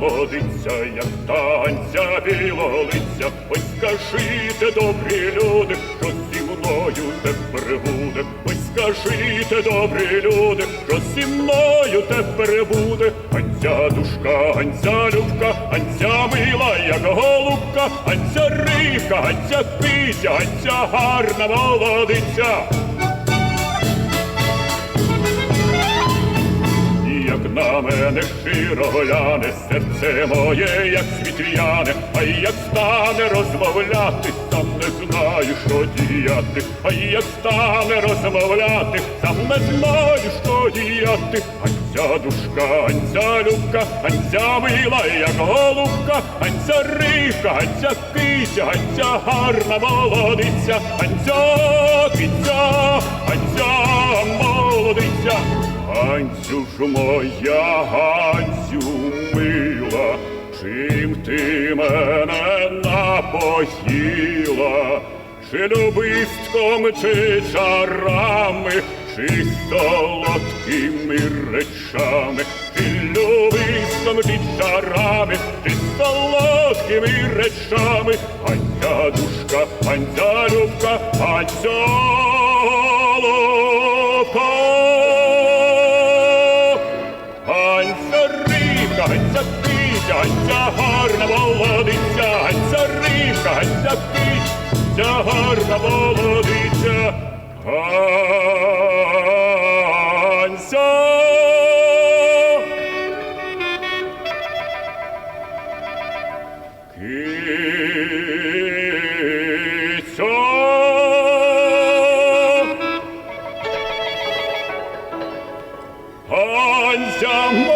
молодиця, як танця білолиця. Ось скажите, добрі люди, що зі мною тепер буде. Ось скажите, добрі люди, що зі мною тепер буде. Ганця душка, ганця любка, ганця мила, як голубка, ганця рика, ганця киця, ганця гарна молодиця. На мене щиро гляне, серце моє, як світляне, а як стане розмовляти, сам не знаю, що діяти, а як стане розмовляти, сам не знаю, що діяти. Анця душка, анця любка, анця мила, як голубка, анця рика, анця киця, анця гарна молодиця, анця киця, анця ж моя, Ганцю мила, чим ти мене напоїла, чи любистком, чи чарами, чи солодкими речами, чи любистком, чи чарами, чи солодкими речами, Ганця душка, Ганця любка, Ганця рика, ганця киця, гарна молодиця, ганця рика, ганця киця, гарна молодиця, ганця. Киця. Ганця